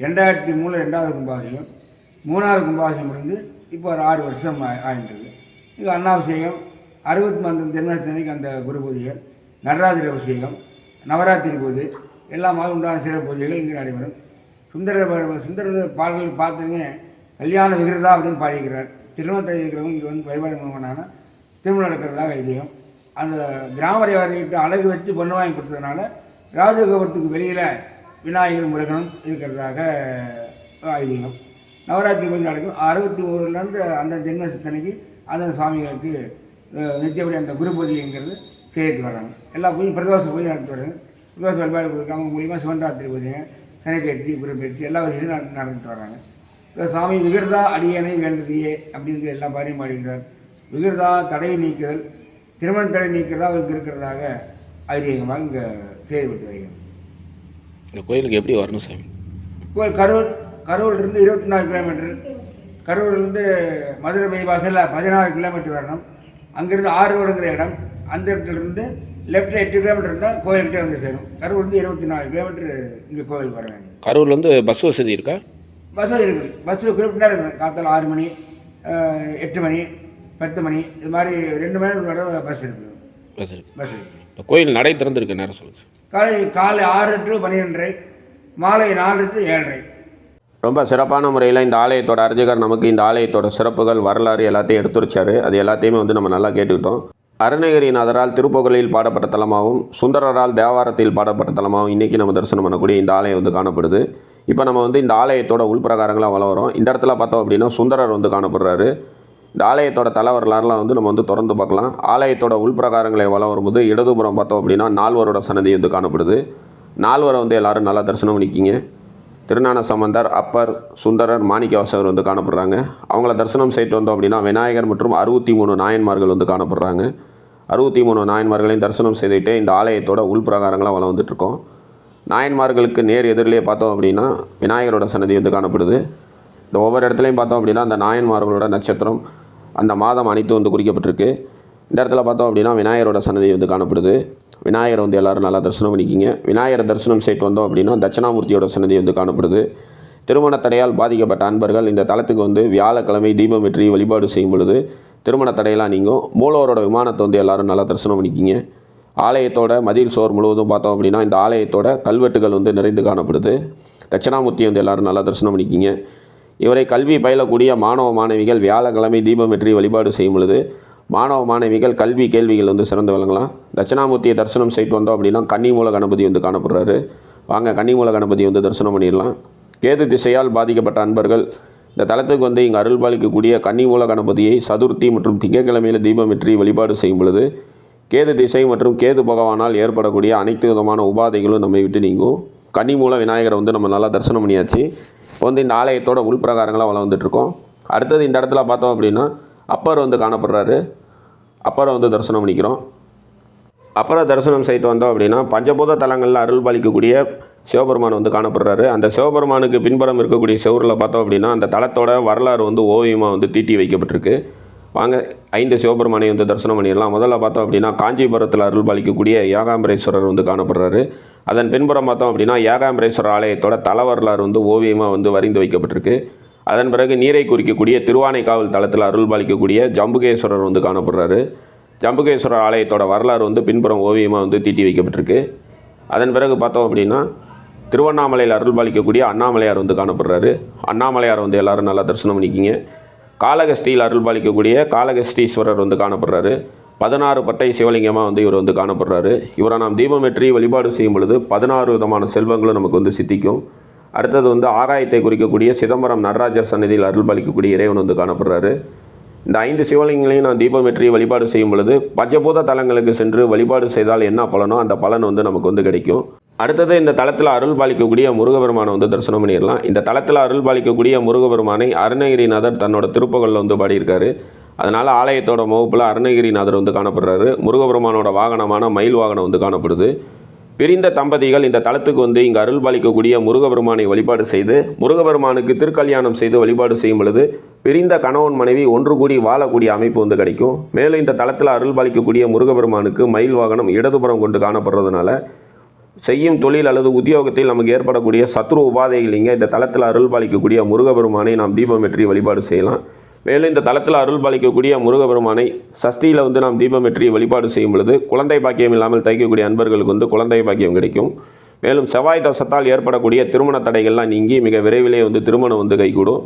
ரெண்டாயிரத்தி மூணில் ரெண்டாவது கும்பாசியம் மூணாவது கும்பாசியம் முடிந்து இப்போ ஒரு ஆறு வருஷம் ஆயிட்டுருக்கு இது அன்னாபிஷேகம் அறுபத்தி மூணு தென்னத்தனைக்கு அந்த குரு பூஜைகள் நடராஜர் அபிஷேகம் நவராத்திரி பூஜை எல்லாமாக உண்டான சிறப்பு பூஜைகள் இங்கே நடைபெறும். சுந்தர சுந்தர பாடல்கள் பார்த்தீங்க கல்யாண விகிருதா அப்படின்னு பாடியிருக்கிறார். திருமணத்தை இருக்கிறவங்க இங்கே வந்து வழிபாடு பண்ணாங்கன்னா திருமணம் நடக்கிறதாக ஐதீகம் அந்த கிராம அழகு வச்சு பொண்ணு வாங்கி கொடுத்ததுனால ராஜகோபுரத்துக்கு வெளியில் விநாயகர் முருகனும் இருக்கிறதாக ஐதீகம். நவராத்திரி பூஜை நடக்கும். அறுபத்தி ஓரிலேருந்து அந்த ஜென்மசத்தனைக்கு அந்த சுவாமிகளுக்கு அஹ், நித்தியப்படி அந்த குரு பூஜைங்கிறது செய்துட்டு வர்றாங்க. எல்லா பூஜையும் பிரதோஷ பூஜை நடத்தி வர்றாங்க. பிரதோஷ வழிபாடு கொடுக்காம மூலியமாக சிவன்ராத்திரி பூஜைங்க சனி பயிற்சி குரு பயிற்சி எல்லா விஷயத்தையும் நட- நடந்துட்டு வர்றாங்க. இப்போ சாமி விகிர்தா அடியனை வேண்டதியே அப்படின்னு எல்லா பாடியும் பாடுகிறார் விகிர்தா தடையை நீக்குதல் திருமண தடை நீக்கிறதா அவருக்கு இருக்கிறதாக ஐதீகமாக இங்கே செய்துவிட்டு வருகிறோம் இந்த கோயிலுக்கு எப்படி வரணும் சாமி? கோயில் கரூர் கரூர்லேருந்து இருபத்தி நாலு கிலோமீட்டர். கரூர்லேருந்து மதுரை பைபாஸில் பதினாறு கிலோமீட்டர் வரணும். அங்கேருந்து ஆறுவடுங்கிற இடம். அந்த இடத்துலேருந்து லெஃப்ட்டில் எட்டு கிலோமீட்டர் இருந்தால் கோயில்கிட்ட வந்து சேரும். கரூர்லேருந்து இருபத்தி நாலு கிலோமீட்டர் இங்கே கோயிலுக்கு வர வேண்டும் கரூர்லேருந்து பஸ் வசதி இருக்கா? பஸ் இருக்குது. பஸ்ஸு குறிப்பிட்டா இருக்குது. காத்தால ஆறு மணி எட்டு மணி. பத்து மணி இது மாதிரி ரெண்டு மணி நேரம் தடவை பஸ் இருக்குது பஸ் இருக்கு. பஸ் இருக்குது இந்த கோயில் நடை திறந்துருக்கு நேரம் சொல்லுங்க. சார் காலை காலை ஆறு டு பன்னிரெண்டரை மாலை நாலு டு ஏழரை. ரொம்ப சிறப்பான முறையில் இந்த ஆலயத்தோட அர்ச்சகர் நமக்கு இந்த ஆலயத்தோட சிறப்புகள் வரலாறு எல்லாத்தையும் எடுத்துரைச்சாரு. அது எல்லாத்தையுமே வந்து நம்ம நல்லா கேட்டுக்கிட்டோம். அருணகிரிநாதரால் திருப்புகழில் பாடப்பட்ட தலமாகவும் சுந்தரரால் தேவாரத்தில் பாடப்பட்ட தலமாகவும் இன்றைக்கி நம்ம தரிசனம் பண்ணக்கூடிய இந்த ஆலயம் வந்து காணப்படுது. இப்போ நம்ம வந்து இந்த ஆலயத்தோட உள்பிரகாரங்களாக வள வரோம் இந்த இடத்துல பார்த்தோம் அப்படின்னா சுந்தரர் வந்து காணப்படுறாரு. இந்த ஆலயத்தோட தல வரலாறுலாம் வந்து நம்ம வந்து திறந்து பார்க்கலாம். ஆலயத்தோட உள்பிரகாரங்களை வளம் வரும்போது இடதுபுறம் பார்த்தோம் அப்படின்னா நால்வரோட சன்னதி வந்து காணப்படுது. நால்வரை வந்து எல்லாரும் நல்லா தரிசனம் பண்ணிக்கிங்க. திருநான சம்பந்தர் அப்பர் சுந்தரர் மாணிக்கவாசகர் வந்து காணப்படுறாங்க. அவங்கள தரிசனம் செய்துட்டு வந்தோம் அப்படின்னா விநாயகர் மற்றும் அறுபத்தி மூணு நாயன்மார்கள் வந்து காணப்படுறாங்க. அறுபத்தி மூணு நாயன்மார்களையும் தரிசனம் செய்துகிட்டே இந்த ஆலயத்தோட உள்பிரகாரங்களாக வளம் வந்துட்டுருக்கோம். நாயன்மார்களுக்கு நேர் எதிரிலே பார்த்தோம் அப்படின்னா விநாயகரோட சன்னதி வந்து காணப்படுது. இந்த ஒவ்வொரு இடத்துலையும் பார்த்தோம் அப்படின்னா அந்த நாயன்மார்களோட நட்சத்திரம் அந்த மாதம் அனைத்து வந்து குறிக்கப்பட்டிருக்கு. இந்த இடத்துல பார்த்தோம் அப்படின்னா விநாயகரோட சன்னதி வந்து காணப்படுது. விநாயகர் வந்து எல்லாரும் நல்லா தரிசனம் பண்ணிக்கிங்க. விநாயகர் தரிசனம் செய்து வந்தோம் அப்படின்னா தட்சிணாமூர்த்தியோட சன்னதி வந்து காணப்படுது. திருமண தடையால் பாதிக்கப்பட்ட அன்பர்கள் இந்த தளத்துக்கு வந்து வியாழக்கிழமை தீபம் வெற்றி வழிபாடு செய்யும் பொழுது திருமண தடையெல்லாம் நீங்கும். மூலவரோட விமானத்தை வந்து எல்லாரும் நல்லா தரிசனம் பண்ணிக்கிங்க. ஆலயத்தோட மதில் சோர் முழுவதும் பார்த்தோம் அப்படின்னா இந்த ஆலயத்தோட கல்வெட்டுகள் வந்து நிறைந்து காணப்படுது. தட்சிணாமூர்த்தி வந்து எல்லாரும் நல்லா தரிசனம் பண்ணிக்கிங்க. இவரை கல்வி பயிலக்கூடிய மாணவ மாணவிகள் வியாழக்கிழமை தீபம் வெற்றி வழிபாடு செய்யும் பொழுது மாணவ மாணவிகள் கல்வி கேள்விகள் வந்து சிறந்து விளங்கலாம். தட்சிணாமூர்த்தியை தரிசனம் செய்து வந்தோம் அப்படின்னா கன்னிமூல கணபதி வந்து காணப்படுறாரு. வாங்க கன்னிமூல கணபதி வந்து தரிசனம் பண்ணிடலாம். கேது திசையால் பாதிக்கப்பட்ட அன்பர்கள் இந்த தளத்துக்கு வந்து இங்கே அருள்பாலிக்கக்கூடிய கன்னிமூல கணபதியை சதுர்த்தி மற்றும் திங்கட்கிழமையில் தீபம் வெற்றி வழிபாடு செய்யும் பொழுது கேது திசை மற்றும் கேது பகவானால் ஏற்படக்கூடிய அனைத்து விதமான உபாதைகளும் நம்மை விட்டு நீங்கும். கன்னிமூல விநாயகரை வந்து நம்ம நல்லா தரிசனம் பண்ணியாச்சு. வந்து இந்த ஆலயத்தோட உள்பிரகாரங்களாக வளம் அடுத்தது இந்த இடத்துல பார்த்தோம் அப்படின்னா அப்பர் வந்து காணப்படுறாரு. அப்பரை வந்து தரிசனம் பண்ணிக்கிறோம். அப்புறம் தரிசனம் செய்துட்டு வந்தோம் அப்படின்னா பஞ்சபூத தலங்களில் அருள் பாலிக்கக்கூடிய சிவபெருமான் வந்து காணப்படுறாரு. அந்த சிவபெருமானுக்கு பின்புறம் இருக்கக்கூடிய செவரில் பார்த்தோம் அப்படின்னா அந்த தலத்தோட வரலாறு வந்து ஓவியமாக வந்து தீட்டி வைக்கப்பட்டிருக்கு. வாங்க ஐந்து சிவபெருமானை வந்து தரிசனம் பண்ணிடலாம். முதல்ல பார்த்தோம் அப்படின்னா காஞ்சிபுரத்தில் அருள் பாலிக்கக்கூடிய யாகாம்பரேஸ்வரர் வந்து காணப்படுறாரு. அதன் பின்புறம் பார்த்தோம் அப்படின்னா யாகாம்பரேஸ்வரர் ஆலயத்தோட தல வரலாறு வந்து ஓவியமாக வந்து வரைந்து வைக்கப்பட்டிருக்கு. அதன் பிறகு நீரை குறிக்கக்கூடிய திருவானைக்காவல் தளத்தில் அருள் பாலிக்கக்கூடிய ஜம்புகேஸ்வரர் வந்து காணப்படுறாரு. ஜம்புகேஸ்வரர் ஆலயத்தோட வரலாறு வந்து பின்புறம் ஓவியமாக வந்து தீட்டி வைக்கப்பட்டிருக்கு. அதன் பிறகு பார்த்தோம் அப்படின்னா திருவண்ணாமலையில் அருள் பாலிக்கக்கூடிய அண்ணாமலையார் வந்து காணப்படுறாரு. அண்ணாமலையார் வந்து எல்லாரும் நல்லா தரிசனம் பண்ணிக்கிங்க. காளகஸ்தியில் அருள் பாலிக்கக்கூடிய காளகஸ்தீஸ்வரர் வந்து காணப்படுறாரு. பதினாறு பட்டை சிவலிங்கமாக வந்து இவர் வந்து காணப்படுறாரு. இவரை நாம் தீபம் வெற்றி வழிபாடு செய்யும் பொழுது பதினாறு விதமான செல்வங்களும் நமக்கு வந்து சித்திக்கும். அடுத்தது வந்து ஆகாயத்தை குறிக்கக்கூடிய சிதம்பரம் நடராஜர் சன்னதியில் அருள் பாலிக்கக்கூடிய இறைவன் வந்து காணப்படுறாரு. இந்த ஐந்து சிவலிங்கங்களையும் நான் தீபம் வெற்றி வழிபாடு செய்யும் பொழுது பஞ்சபூத தலங்களுக்கு சென்று வழிபாடு செய்தால் என்ன பலனோ அந்த பலன் வந்து நமக்கு வந்து கிடைக்கும். அடுத்தது இந்த தளத்தில் அருள் பாலிக்கக்கூடிய முருகபெருமானை வந்து தரிசனம் பண்ணிடலாம். இந்த தளத்தில் அருள் பாலிக்கக்கூடிய முருகபெருமானை அருணகிரிநாதர் தன்னோட திருப்புகளில் வந்து பாடியிருக்காரு. அதனால் ஆலயத்தோட முகப்பில் அருணகிரிநாதர் வந்து காணப்படுறாரு. முருகபெருமானோட வாகனமான மயில் வாகனம் வந்து காணப்படுது. பிரிந்த தம்பதிகள் இந்த தளத்துக்கு வந்து இங்கு அருள் பாலிக்கக்கூடிய முருகபெருமானை வழிபாடு செய்து முருகபெருமானுக்கு திருக்கல்யாணம் செய்து வழிபாடு செய்யும் பொழுது பிரிந்த கணவன் மனைவி ஒன்று கூடி வாழக்கூடிய அமைப்பு வந்து கிடைக்கும். மேலும் இந்த தளத்தில் அருள் பாலிக்கக்கூடிய முருகபெருமானுக்கு மயில் வாகனம் இடதுபுறம் கொண்டு காணப்படுறதுனால செய்யும் தொழில் அல்லது உத்தியோகத்தில் நமக்கு ஏற்படக்கூடிய சத்ரு உபாதைகள் இங்கே இந்த தளத்தில் அருள் பாலிக்கக்கூடிய முருகபெருமானை நாம் தீபம் வெற்றி வழிபாடு செய்யலாம். மேலும் இந்த தளத்தில் அருள் பாலிக்கக்கூடிய முருகபெருமானை சஷ்டியில் வந்து நாம் தீபம் வெற்றி வழிபாடு செய்யும் பொழுது குழந்தை பாக்கியம் இல்லாமல் தைக்கக்கூடிய அன்பர்களுக்கு வந்து குழந்தை பாக்கியம் கிடைக்கும். மேலும் செவ்வாய் தோஷத்தால் ஏற்படக்கூடிய திருமண தடைகள்லாம் நீங்கி மிக விரைவிலே வந்து திருமணம் வந்து கைகூடும்.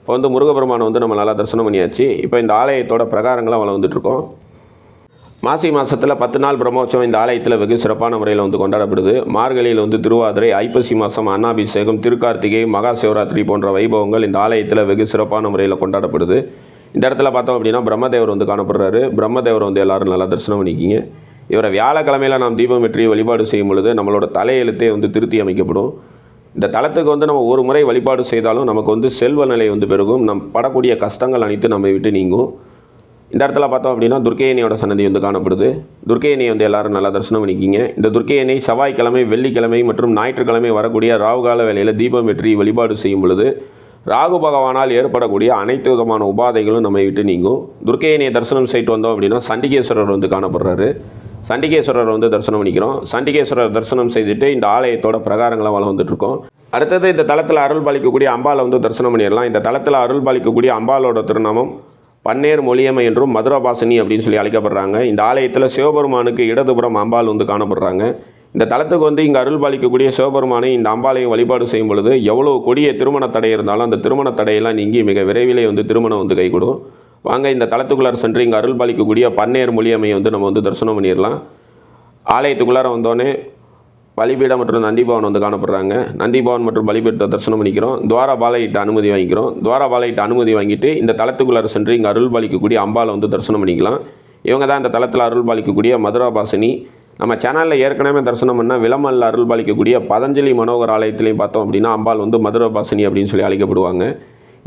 இப்போ வந்து முருகபெருமானை வந்து நம்ம நல்லா தரிசனம் பண்ணியாச்சு. இப்போ இந்த ஆலயத்தோட பிரகாரங்களாக வளர்ந்துட்டுருக்கோம். மாசி மாதத்தில் பத்து நாள் பிரம்மோற்சவம் இந்த ஆலயத்தில் வெகு சிறப்பான முறையில் வந்து கொண்டாடப்படுது. மார்கழியில் வந்து திருவாதிரை ஐப்பசி மாதம் அன்னாபிஷேகம் திருக்கார்த்திகை மகா சிவராத்திரி போன்ற வைபவங்கள் இந்த ஆலயத்தில் வெகு சிறப்பான முறையில் கொண்டாடப்படுது. இந்த இடத்துல பார்த்தோம் அப்படின்னா பிரம்மதேவர் வந்து காணப்படுறாரு. பிரம்மதேவர் வந்து எல்லாரும் நல்லா தரிசனம் பண்ணிக்கிங்க. இவரை வியாழக்கிழமையில் நாம் தீபம் வெற்றி வழிபாடு செய்யும் பொழுது நம்மளோட தலையெழுத்தே வந்து திருத்தி அமைக்கப்படும். இந்த தளத்துக்கு வந்து நம்ம ஒரு முறை வழிபாடு செய்தாலும் நமக்கு வந்து செல்வ நிலை வந்து பெருகும். நம் படக்கூடிய கஷ்டங்கள் அனைத்து நம்மை விட்டு நீங்கும். இந்த இடத்துல பார்த்தோம் அப்படின்னா துர்க்கையணியோட சன்னதி வந்து காணப்படுது. துர்க்கையனை வந்து எல்லாரும் நல்லா தரிசனம் பண்ணிக்கிங்க. இந்த துர்க்கையணி செவ்வாய்க்கிழமை வெள்ளிக்கிழமை மற்றும் ஞாயிற்றுக்கிழமை வரக்கூடிய ராகுகால வேலையில் தீபம் வெற்றி வழிபாடு செய்யும் பொழுது ராகு பகவானால் ஏற்படக்கூடிய அனைத்து விதமான உபாதைகளும் நம்மை விட்டு நீங்கும். துர்க்கையணியை தரிசனம் செய்துட்டு வந்தோம் அப்படின்னா சண்டிகேஸ்வரர் வந்து காணப்படுறாரு. சண்டிகேஸ்வரர் வந்து தரிசனம் பண்ணிக்கிறோம். சண்டிகேஸ்வரர் தரிசனம் செய்துட்டு இந்த ஆலயத்தோட பிரகாரங்களை வளம் வந்துட்டுருக்கோம். அடுத்தது இந்த தளத்தில் அருள் பாலிக்கக்கூடிய அம்பாலை வந்து தரிசனம் பண்ணிடலாம். இந்த தளத்தில் அருள் பாலிக்கக்கூடிய அம்பாலோட திருநாமம் பன்னேர் மொழியம்மை என்றும் மதுரபாசினி அப்படின்னு சொல்லி அழைக்கப்படுறாங்க. இந்த ஆலயத்தில் சிவபெருமானுக்கு இடதுபுறம் அம்பாள் வந்து காணப்படுறாங்க. இந்த தளத்துக்கு வந்து இங்கே அருள் பாலிக்கக்கூடிய சிவபெருமானை இந்த அம்பாளையும் வழிபாடு செய்யும் பொழுது எவ்வளோ கொடிய திருமண தடை இருந்தாலும் அந்த திருமண தடையெல்லாம் நீங்கி மிக விரைவிலே வந்து திருமணம் வந்து கைகூடும். வாங்க இந்த தளத்துக்குள்ளார சென்று இங்கே அருள் பாலிக்கக்கூடிய பன்னேர் மொழியம்மையை வந்து நம்ம வந்து தரிசனம் பண்ணிடலாம். ஆலயத்துக்குள்ளார வந்தோடனே பலிபீடம் மற்றும் நந்திபவன் வந்து காணப்படுறாங்க. நந்திபவன் மற்றும் பலிபீடத்தை தரிசனம் பண்ணிக்கிறோம் துவாரபாலையிட்ட அனுமதி வாங்கிக்கிறோம். துவாரபாலையிட்ட அனுமதி வாங்கிட்டு இந்த தலத்துக்குள்ளார சென்று இங்கே அருள் பாலிக்கக்கூடிய அம்பாவை வந்து தரிசனம் பண்ணிக்கலாம். இவங்க தான் இந்த தளத்தில் அருள் பாலிக்கக்கூடிய மதுராபாசினி. நம்ம சேனலில் ஏற்கனவே தரிசனம் பண்ண விளமல்ல அருள் பாலிக்கக்கூடிய பதஞ்சலி மனோகர் ஆலயத்திலையும் பார்த்தோம் அப்படின்னா அம்பாள் வந்து மதுரபாசினி அப்படின்னு சொல்லி அழைக்கப்படுவாங்க.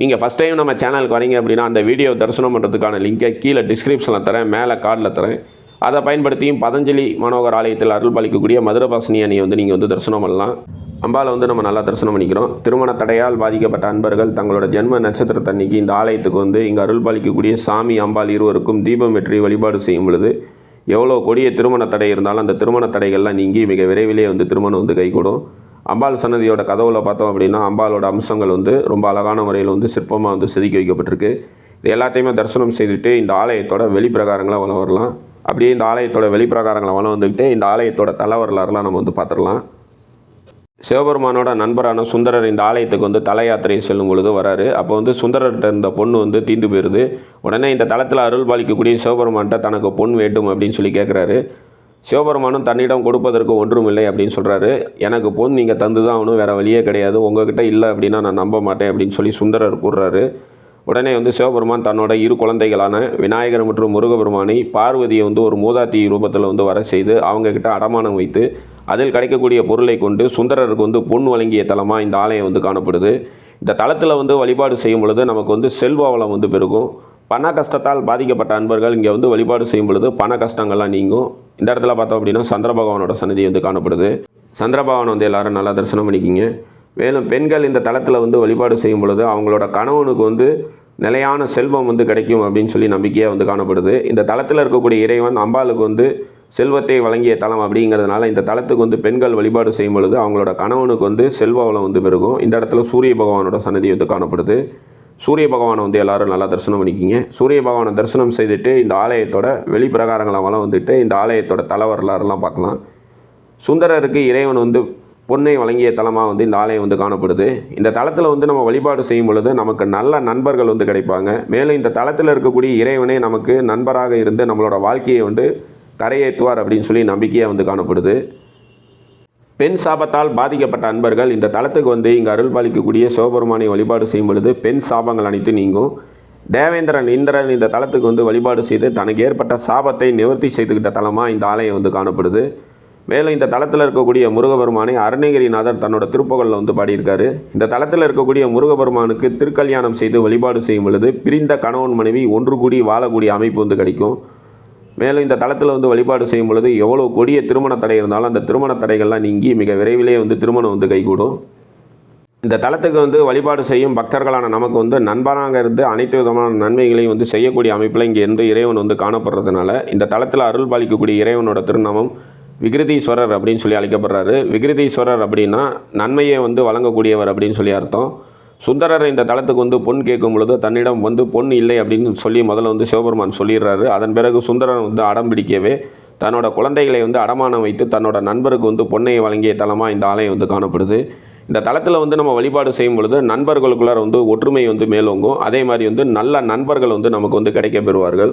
நீங்கள் ஃபஸ்ட் டைம் நம்ம சேனலுக்கு வரீங்க அப்படின்னா அந்த வீடியோ தரிசனம் பண்ணுறதுக்கான லிங்கை கீழே டிஸ்கிரிப்ஷனில் தரேன் மேலே கார்டில் தரேன். அதை பயன்படுத்தியும் பதஞ்சலி மனோகர் ஆலயத்தில் அருள் பாலிக்கக்கூடிய மதுரபாசினி அணியை வந்து நீங்கள் வந்து தரிசனம் பண்ணலாம். அம்பாவில் வந்து நம்ம நல்லா தரிசனம் பண்ணிக்கிறோம். திருமண தடையால் பாதிக்கப்பட்ட அன்பர்கள் தங்களோட ஜென்ம நட்சத்திரத்தன்னைக்கு இந்த ஆலயத்துக்கு வந்து இங்கே அருள் பாலிக்கக்கூடிய சாமி அம்பாள் இருவருக்கும் தீபம் வெற்றி வழிபாடு செய்யும் பொழுது எவ்வளோ கொடிய திருமண தடை இருந்தாலும் அந்த திருமண தடைகள்லாம் நீங்கி மிக விரைவிலே வந்து திருமணம் வந்து கைகூடும். அம்பாள் சன்னதியோட கதவுல பார்த்தோம் அப்படின்னா அம்பாலோட அம்சங்கள் வந்து ரொம்ப அழகான முறையில் வந்து சிற்பமாக வந்து செதுக்கி வைக்கப்பட்டிருக்கு. இது எல்லாத்தையுமே தரிசனம் செய்துட்டு இந்த ஆலயத்தோட வெளிப்பிரகாரங்களாக வளம் வரலாம் அப்படியே இந்த ஆலயத்தோட வெளிப்பிரகாரங்களை வளம் வந்துக்கிட்டு இந்த ஆலயத்தோட தல வரலாறுலாம் நம்ம வந்து பார்த்துடலாம். சிவபெருமானோட நண்பரான சுந்தரர் இந்த ஆலயத்துக்கு வந்து தல யாத்திரை செல்லும் பொழுது வராரு. அப்போ வந்து சுந்தரர்கிட்ட இருந்த பொண்ணு வந்து தீந்து போயிடுது உடனே இந்த தளத்தில் அருள் பாலிக்கக்கூடிய சிவபெருமான்கிட்ட தனக்கு பொன் வேண்டும் அப்படின்னு சொல்லி கேட்குறாரு சிவபெருமானும் தன்னிடம் கொடுப்பதற்கு ஒன்றும் இல்லை அப்படின்னு சொல்கிறாரு எனக்கு பொன் நீங்கள் தந்து தான் ஆகணும் வேறு வழியே கிடையாது. உங்ககிட்ட இல்லை அப்படின்னா நான் நம்ப மாட்டேன் அப்படின்னு சொல்லி சுந்தரர் கூறுறாரு. உடனே வந்து சிவபெருமான் தன்னோட இரு குழந்தைகளான விநாயகர் மற்றும் முருகபெருமானை பார்வதியை வந்து ஒரு மூதாட்டி ரூபத்தில் வந்து வர செய்து அவங்கக்கிட்ட அடமானம் வைத்து அதில் கிடைக்கக்கூடிய பொருளை கொண்டு சுந்தரருக்கு வந்து பொன் வழங்கிய தலமாக இந்த ஆலயம் வந்து காணப்படுது. இந்த தலத்தில் வந்து வழிபாடு செய்யும் பொழுது நமக்கு வந்து செல்வ வளம் வந்து பெருகும். பண கஷ்டத்தால் பாதிக்கப்பட்ட அன்பர்கள் இங்கே வந்து வழிபாடு செய்யும் பொழுது பண கஷ்டங்கள்லாம் நீங்கும். இந்த இடத்துல பார்த்தோம் அப்படின்னா சந்திர பகவானோட சன்னதி வந்து காணப்படுது. சந்திர பகவான் வந்து எல்லாரும் நல்லா தரிசனம் பண்ணிக்கிங்க. மேலும் பெண்கள் இந்த தளத்தில் வந்து வழிபாடு செய்யும் பொழுது அவங்களோட கணவனுக்கு வந்து நிலையான செல்வம் வந்து கிடைக்கும் அப்படின்னு சொல்லி நம்பிக்கையாக வந்து காணப்படுது. இந்த தளத்தில் இருக்கக்கூடிய இறைவன் அம்பாளுக்கு வந்து செல்வத்தை வழங்கிய தலம் அப்படிங்கிறதுனால இந்த தளத்துக்கு வந்து பெண்கள் வழிபாடு செய்யும் பொழுது அவங்களோட கணவனுக்கு வந்து செல்வ வளம் வந்து பெருகும். இந்த இடத்துல சூரிய பகவானோட சன்னதி வந்து காணப்படுது. சூரிய பகவானை வந்து எல்லாரும் நல்லா தரிசனம் பண்ணிக்கிங்க. சூரிய பகவானை தரிசனம் செய்துட்டு இந்த ஆலயத்தோட வெளிப்பிரகாரங்களை வளம் வந்துட்டு இந்த ஆலயத்தோட தல வரலாறுலாம் பார்க்கலாம். சுந்தரருக்கு இறைவன் வந்து பொன்னை வழங்கிய தலமாக வந்து இந்த ஆலயம் வந்து காணப்படுது. இந்த தளத்தில் வந்து நம்ம வழிபாடு செய்யும் பொழுது நமக்கு நல்ல நண்பர்கள் வந்து கிடைப்பாங்க. மேலும் இந்த தளத்தில் இருக்கக்கூடிய இறைவனே நமக்கு நண்பராக இருந்து நம்மளோட வாழ்க்கையை வந்து கரையேற்றுவார் அப்படின்னு சொல்லி நம்பிக்கையாக வந்து காணப்படுது. பெண் சாபத்தால் பாதிக்கப்பட்ட அன்பர்கள் இந்த தளத்துக்கு வந்து இங்கே அருள் பாலிக்கக்கூடிய சிவபெருமானை வழிபாடு செய்யும் பொழுது பெண் சாபங்கள் அனைத்து நீங்கும். தேவேந்திரன் இந்திரன் இந்த தளத்துக்கு வந்து வழிபாடு செய்து தனக்கு ஏற்பட்ட சாபத்தை நிவர்த்தி செய்துக்கிட்ட தலமாக இந்த ஆலயம் வந்து காணப்படுது. மேலும் இந்த தளத்தில் இருக்கக்கூடிய முருகபெருமானை அருணகிரிநாதர் தன்னோட திருப்புகழில் வந்து பாடியிருக்காரு. இந்த தளத்தில் இருக்கக்கூடிய முருகபெருமானுக்கு திருக்கல்யாணம் செய்து வழிபாடு செய்யும் பொழுது பிரிந்த கணவன் மனைவி ஒன்று கூடி வாழக்கூடிய அமைப்பு வந்து கிடைக்கும். மேலும் இந்த தளத்தில் வந்து வழிபாடு செய்யும் பொழுது எவ்வளோ கொடிய திருமண தடை இருந்தாலும் அந்த திருமண தடைகள்லாம் நீங்கி மிக விரைவிலே வந்து திருமணம் வந்து கைகூடும். இந்த தளத்துக்கு வந்து வழிபாடு செய்யும் பக்தர்களான நமக்கு வந்து நண்பனாக இருந்து அனைத்து விதமான நன்மைகளையும் வந்து செய்யக்கூடிய அமைப்பில் இங்கே இருந்து இறைவன் வந்து காணப்படுறதுனால இந்த தளத்தில் அருள் பாலிக்கக்கூடிய இறைவனோட திருநாமம் விகிருதீஸ்வரர் அப்படின்னு சொல்லி அழைக்கப்படுறாரு. விகிருதீஸ்வரர் அப்படின்னா நன்மையை வந்து வழங்கக்கூடியவர் அப்படின்னு சொல்லி அர்த்தம். சுந்தரர் இந்த தளத்துக்கு வந்து பொன் கேட்கும் பொழுது தன்னிடம் வந்து பொன் இல்லை அப்படின்னு சொல்லி முதல்ல வந்து சிவபெருமான் சொல்லிடுறாரு. அதன் பிறகு சுந்தரர் வந்து அடம் பிடிக்கவே தன்னோட குழந்தைகளை வந்து அடமானம் வைத்து தன்னோட நண்பருக்கு வந்து பொன்னை வழங்கிய தலமாக இந்த ஆலயம் வந்து காணப்படுது. இந்த தளத்தில் வந்து நம்ம வழிபாடு செய்யும் பொழுது நண்பர்களுக்குள்ளார வந்து ஒற்றுமை வந்து மேலோங்கும். அதே மாதிரி வந்து நல்ல நண்பர்கள் வந்து நமக்கு வந்து கிடைக்க பெறுவார்கள்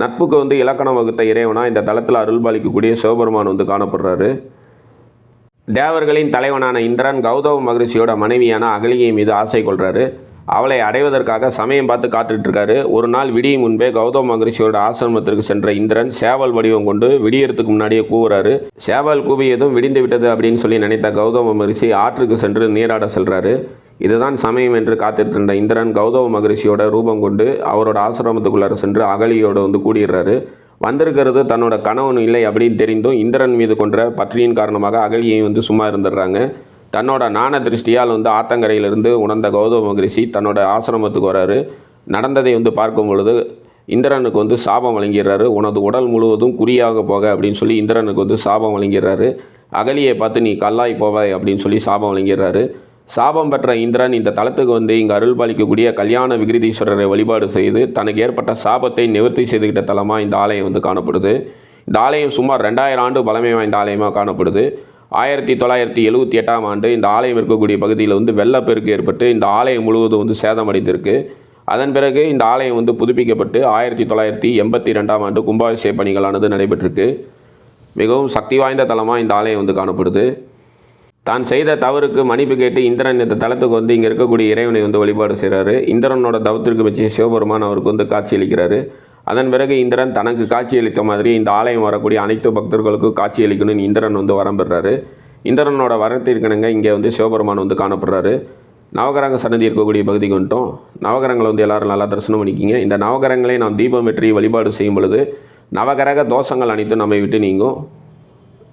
நட்புக்கு வந்து இலக்கணம் வகுத்த இறைவனா இந்த தளத்தில் அருள்பாலிக்கக்கூடிய சிவபெருமான் வந்து காணப்படுறாரு. தேவர்களின் தலைவனான இந்திரன் கௌதம மகரிஷியோட மனைவியான அகலியை மீது ஆசை கொள்கிறாரு அவளை அடைவதற்காக சமயம் பார்த்து காத்துட்ருக்காரு ஒரு நாள் விடியும் முன்பே கௌதம மகரிஷியோட ஆசிரமத்திற்கு சென்ற இந்திரன் சேவல் வடிவம் கொண்டு விடியறதுக்கு முன்னாடியே கூவுறாரு. சேவல் கூவியதும் விடிந்து விட்டது அப்படின்னு சொல்லி நினைத்த கௌதம மகரிஷி ஆற்றுக்கு சென்று நீராட செல்கிறாரு இதுதான் சமயம் என்று காத்திருந்த இந்திரன் கௌதம மகரிஷியோட ரூபம் கொண்டு அவரோட ஆசிரமத்துக்குள்ளார சென்று அகலியோட வந்து கூடிடுறாரு. வந்திருக்கிறது தன்னோட கணவன் இல்லை அப்படின்னு தெரிந்தும் இந்திரன் மீது கொன்ற பற்றியின் காரணமாக அகலியை வந்து சும்மா இருந்துடுறாங்க. தன்னோட நாண திருஷ்டியால் வந்து ஆத்தங்கரையிலிருந்து உணர்ந்த கௌதம மகரிஷி தன்னோட ஆசிரமத்துக்கு வராரு. நடந்ததை வந்து பார்க்கும் பொழுது இந்திரனுக்கு வந்து சாபம் வழங்கிடுறாரு. உனது உடல் முழுவதும் குறியாக போக அப்படின்னு சொல்லி இந்திரனுக்கு வந்து சாபம் வழங்கிடுறாரு. அகலியை பார்த்து நீ கல்லாய் போவாய் அப்படின்னு சொல்லி சாபம் வழங்கிடுறாரு. சாபம் பெற்ற இந்திரன் இந்த தலத்துக்கு வந்து இங்கு அருள் பாலிக்கக்கூடிய கல்யாண விகிருதீஸ்வரரை வழிபாடு செய்து தனக்கு ஏற்பட்ட சாபத்தை நிவர்த்தி செய்துகிட்ட தலமாக இந்த ஆலயம் வந்து காணப்படுது. இந்த ஆலயம் சுமார் ரெண்டாயிரம் ஆண்டு பழமை வாய்ந்த ஆலயமாக காணப்படுது. ஆயிரத்தி தொள்ளாயிரத்தி எழுபத்தி எட்டாம் ஆண்டு இந்த ஆலயம் இருக்கக்கூடிய பகுதியில் வந்து வெள்ளப்பெருக்கு ஏற்பட்டு இந்த ஆலயம் முழுவதும் வந்து சேதமடைந்திருக்கு. அதன் பிறகு இந்த ஆலயம் வந்து புதுப்பிக்கப்பட்டு ஆயிரத்தி தொள்ளாயிரத்தி எண்பத்தி ரெண்டாம் ஆண்டு கும்பாபிஷேக பணிகளானது நடைபெற்றிருக்கு. மிகவும் சக்தி வாய்ந்த தலமாக இந்த ஆலயம் வந்து காணப்படுது. தான் செய்த தவறுக்கு மன்னிப்பு கேட்டு இந்திரன் இந்த தலத்துக்கு வந்து இங்கே இருக்கக்கூடிய இறைவனை வந்து வழிபாடு செய்கிறாரு இந்திரனோட தவத்திற்கு வச்சு சிவபெருமான் அவருக்கு வந்து காட்சியளிக்கிறாரு அதன் பிறகு இந்திரன் தனக்கு காட்சியளித்த மாதிரி இந்த ஆலயம் வரக்கூடிய அனைத்து பக்தர்களுக்கும் காட்சியளிக்கணும்னு இந்திரன் வந்து வரம் பெறாரு. இந்திரனோட வரத்திற்கனங்க இங்கே வந்து சிவபெருமான் வந்து காணப்படுறாரு. நவகரங்க சன்னதி இருக்கக்கூடிய பகுதிக்கு வந்துட்டோம். நவகரங்களை வந்து எல்லாரும் நல்லா தரிசனம் பண்ணிக்கிங்க. இந்த நவகரங்களை நாம் தீபம் வெற்றி வழிபாடு செய்யும் பொழுது நவகரக தோஷங்கள் அனைத்தும் நம்மை விட்டு நீங்கும்.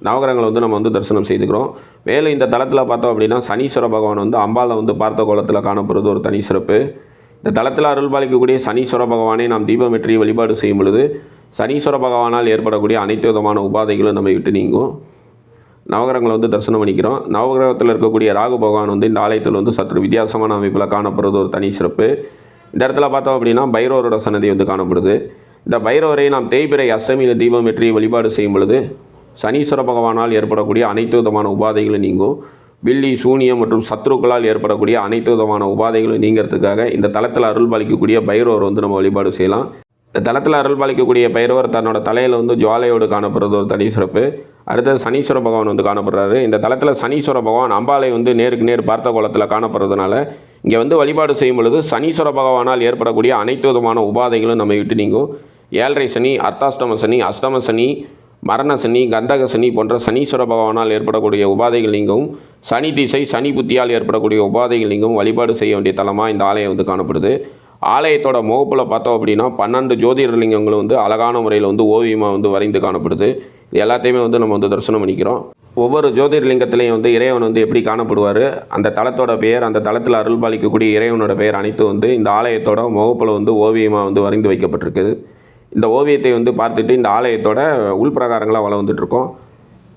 நவகிரகங்களை வந்து நம்ம வந்து தரிசனம் செய்துக்கிறோம். மேலும் இந்த தளத்தில் பார்த்தோம் அப்படின்னா சனீஸ்வர பகவான் வந்து அம்பாவை வந்து பார்த்த கோலத்தில் காணப்படுறது ஒரு தனி சிறப்பு. இந்த தளத்தில் அருள் பாலிக்கக்கூடிய சனீஸ்வர பகவானை நாம் தீபம் வெற்றி வழிபாடு செய்யும் பொழுது சனீஸ்வர பகவானால் ஏற்படக்கூடிய அனைத்து விதமான உபாதைகளும் நம்ம விட்டு நீங்கும். நவகிரகங்களை வந்து தரிசனம் பண்ணிக்கிறோம். நவகிரகத்தில் இருக்கக்கூடிய ராகு பகவான் வந்து இந்த ஆலயத்தில் வந்து சற்று வித்தியாசமான அமைப்பில் காணப்படுறது ஒரு தனி சிறப்பு. இந்த இடத்துல பார்த்தோம் அப்படின்னா பைரவரோட சன்னதி வந்து காணப்படுது. இந்த பைரவரை நாம் தேய்பிரை அஷ்டமியில் தீபம் வெற்றி வழிபாடு செய்யும் பொழுது சனீஸ்வர பகவானால் ஏற்படக்கூடிய அனைத்து விதமான உபாதைகளும் நீங்கும். வில்லி சூனியம் மற்றும் சத்ருக்களால் ஏற்படக்கூடிய அனைத்து விதமான உபாதைகளும் நீங்கிறதுக்காக இந்த தளத்தில் அருள் பாலிக்கக்கூடிய பைரவர் வந்து நம்ம வழிபாடு செய்யலாம். இந்த தளத்தில் அருள் பாலிக்கக்கூடிய பைரவர் தன்னோட தலையில் வந்து ஜுவாலையோடு காணப்படுறது ஒரு தனி சிறப்பு. அடுத்தது சனீஸ்வர பகவான் வந்து காணப்படுறாரு. இந்த தளத்தில் சனீஸ்வர பகவான் அம்பாலை வந்து நேருக்கு நேர் பார்த்த கோலத்தில் காணப்படுறதுனால இங்கே வந்து வழிபாடு செய்யும் பொழுது சனீஸ்வர பகவானால் ஏற்படக்கூடிய அனைத்து விதமான உபாதைகளும் நம்ம விட்டு நீங்கும். ஏழரை சனி அர்த்தாஷ்டம சனி அஷ்டம சனி மரண சனி கந்தக சனி போன்ற சனீஸ்வர பகவானால் ஏற்படக்கூடிய உபாதைகள் நீங்கவும் சனி திசை சனி புத்தியால் ஏற்படக்கூடிய உபாதைகள் நீங்கவும் வழிபாடு செய்ய வேண்டிய தலமாக இந்த ஆலயம் வந்து காணப்படுது. ஆலயத்தோட முகப்பில் பார்த்தோம் அப்படின்னா பன்னெண்டு ஜோதிர்லிங்கங்களும் வந்து அழகான முறையில் வந்து ஓவியமாக வந்து வரைந்து காணப்படுது. இது எல்லாத்தையுமே வந்து நம்ம வந்து தரிசனம் பண்ணிக்கிறோம். ஒவ்வொரு ஜோதிர்லிங்கத்திலையும் வந்து இறைவன் வந்து எப்படி காணப்படுவார்? அந்த தளத்தோட பெயர் அந்த தளத்தில் அருள் பாலிக்கக்கூடிய இறைவனோட பெயர் அனைத்தும் வந்து இந்த ஆலயத்தோட முகப்பில் வந்து ஓவியமாக வந்து வரைந்து வைக்கப்பட்டிருக்குது. இந்த ஓவியத்தை வந்து பார்த்துட்டு இந்த ஆலயத்தோட உள்பிரகாரங்களாக வள வந்துட்டுருக்கோம்.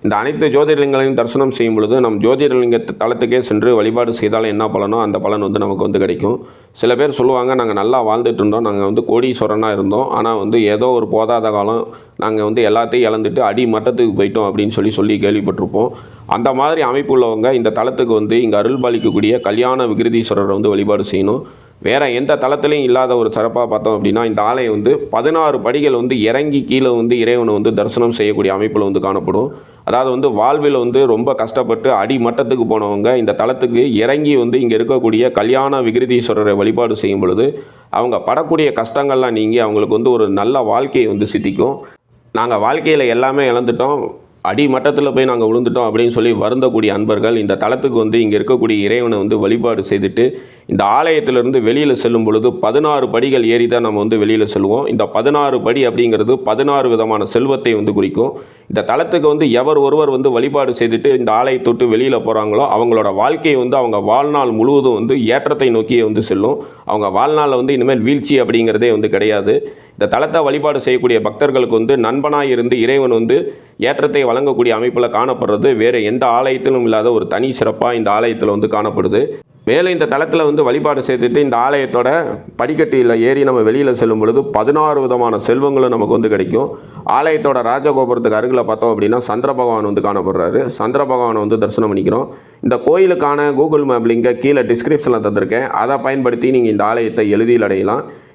இந்த அனைத்து ஜோதிர்லிங்கங்களையும் தரிசனம் செய்யும் பொழுது நம் ஜோதிர்லிங்க தளத்துக்கே சென்று வழிபாடு செய்தாலும் என்ன பலனோ அந்த பலன் வந்து நமக்கு வந்து கிடைக்கும். சில பேர் சொல்லுவாங்க நாங்கள் நல்லா வாழ்ந்துட்டு இருந்தோம். நாங்கள் வந்து கோடீஸ்வரனாக இருந்தோம். ஆனால் வந்து ஏதோ ஒரு போதாத காலம் நாங்கள் வந்து எல்லாத்தையும் இழந்துட்டு அடி மட்டத்துக்கு போயிட்டோம். அப்படின்னு சொல்லி சொல்லி கேள்விப்பட்டிருப்போம். அந்த மாதிரி அமைப்பு உள்ளவங்க இந்த தளத்துக்கு வந்து இங்கே அருள் பாலிக்கக்கூடிய கல்யாண விகிருதீஸ்வரரை வந்து வழிபாடு செய்யணும். வேறு எந்த தளத்துலையும் இல்லாத ஒரு சிறப்பாக பார்த்தோம் அப்படின்னா இந்த ஆலயம் வந்து பதினாறு படிகள் வந்து இறங்கி கீழே வந்து இறைவனை வந்து தரிசனம் செய்யக்கூடிய அமைப்பில் வந்து காணப்படும். அதாவது வந்து வாழ்வில் வந்து ரொம்ப கஷ்டப்பட்டு அடிமட்டத்துக்கு போனவங்க இந்த தளத்துக்கு இறங்கி வந்து இங்கே இருக்கக்கூடிய கல்யாண விகிருதீஸ்வரரை வழிபாடு செய்யும் பொழுது அவங்க படக்கூடிய கஷ்டங்கள்லாம் நீங்கி அவங்களுக்கு வந்து ஒரு நல்ல வாழ்க்கையை வந்து சித்திக்கும். நாங்கள் வாழ்க்கையில் எல்லாமே இழந்துட்டோம். அடி மட்டத்தில் போய் நாங்கள் விழுந்துட்டோம் அப்படின்னு சொல்லி வருந்தக்கூடிய அன்பர்கள் இந்த தளத்துக்கு வந்து இங்கே இருக்கக்கூடிய இறைவனை வந்து வழிபாடு செய்துட்டு இந்த ஆலயத்திலிருந்து வெளியில் செல்லும் பொழுது பதினாறு படிகள் ஏறி தான் நம்ம வந்து வெளியில் செல்வோம். இந்த பதினாறு படி அப்படிங்கிறது பதினாறு விதமான செல்வத்தை வந்து குறிக்கும். இந்த தளத்துக்கு வந்து எவர் ஒருவர் வந்து வழிபாடு செய்துட்டு இந்த ஆலயத்தை விட்டு வெளியில் போகிறாங்களோ அவங்களோட வாழ்க்கையை வந்து அவங்க வாழ்நாள் முழுவதும் வந்து ஏற்றத்தை நோக்கியே வந்து செல்லும். அவங்க வாழ்நாளில் வந்து இனிமேல் வீழ்ச்சி அப்படிங்கிறதே வந்து கிடையாது. இந்த தலத்தை வழிபாடு செய்யக்கூடிய பக்தர்களுக்கு வந்து நண்பனாக இருந்து இறைவன் வந்து ஏற்றத்தை வழங்கக்கூடிய அமைப்பில் காணப்படுறது வேறு எந்த ஆலயத்திலும் இல்லாத ஒரு தனி சிறப்பாக இந்த ஆலயத்தில் வந்து காணப்படுது. மேலும் இந்த தளத்தில் வந்து வழிபாடு செய்துட்டு இந்த ஆலயத்தோட படிக்கட்டியில் ஏறி நம்ம வெளியில் செல்லும் பொழுது பதினாறு விதமான செல்வங்களும் நமக்கு வந்து கிடைக்கும். ஆலயத்தோட ராஜகோபுரத்துக்கு அருகில் பார்த்தோம் அப்படின்னா சந்திர பகவான் வந்து காணப்படுறாரு. சந்திர பகவானை வந்து தரிசனம் பண்ணிக்கிறோம். இந்த கோயிலுக்கான கூகுள் மேப் லிங்கை கீழே டிஸ்கிரிப்ஷனில் தந்திருக்கேன். அதை பயன்படுத்தி நீங்கள் இந்த ஆலயத்தை எளிதில் அடையலாம்.